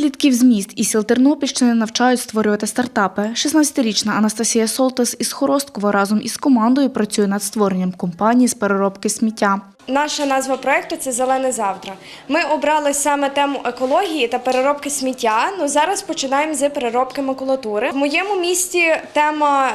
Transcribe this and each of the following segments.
Підлітків з міст і сіл Тернопільщини навчають створювати стартапи. 16-річна Анастасія Солтес із Хоросткова разом із командою працює над створенням компанії з переробки сміття. Наша назва проекту це Зелене завтра. Ми обрали саме тему екології та переробки сміття. Ну зараз починаємо з переробки макулатури. В моєму місті тема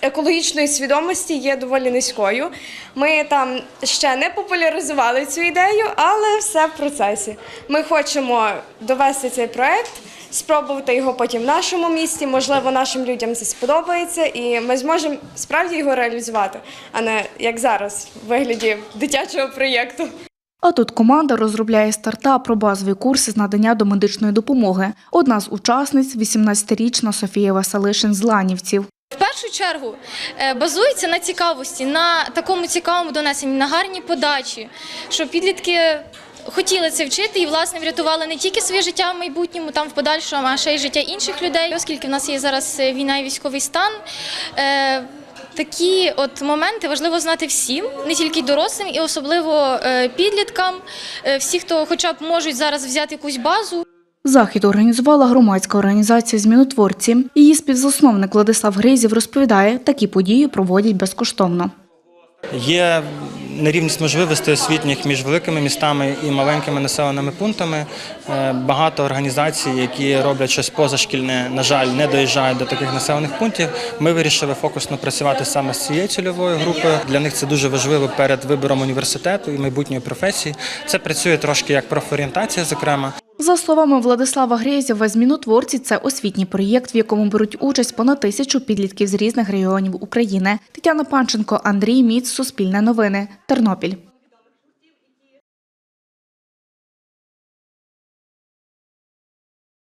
екологічної свідомості є доволі низькою. Ми там ще не популяризували цю ідею, але все в процесі. Ми хочемо довести цей проект. Спробувати його потім в нашому місті, можливо, нашим людям це сподобається, і ми зможемо справді його реалізувати, а не як зараз, в вигляді дитячого проєкту. А тут команда розробляє стартап про базові курси з надання домедичної допомоги. Одна з учасниць – 18-річна Софія Василишин з Ланівців. В першу чергу е, базується на цікавості, на такому цікавому донесенні, на гарній подачі, щоб підлітки хотіли це вчити і власне врятували не тільки своє життя в майбутньому, там в подальшому, а ще й життя інших людей, оскільки в нас є зараз е, війна і військовий стан. е, Такі от моменти важливо знати всім, не тільки дорослим, і особливо е, підліткам, всі, хто хоча б можуть зараз взяти якусь базу. Захід організувала громадська організація «Змінотворці». Її співзасновник Владислав Гризів розповідає, такі події проводять безкоштовно. Є нерівність можливостей освітніх між великими містами і маленькими населеними пунктами. Е, Багато організацій, які роблять щось позашкільне, на жаль, не доїжджають до таких населених пунктів. Ми вирішили фокусно працювати саме з цією цільовою групою. Для них це дуже важливо перед вибором університету і майбутньої професії. Це працює трошки як профорієнтація, зокрема. За словами Владислава Грєзєва, «Змінотворці» – це освітній проєкт, в якому беруть участь понад тисячу підлітків з різних регіонів України. Тетяна Панченко, Андрій Міц, Суспільне новини, Тернопіль.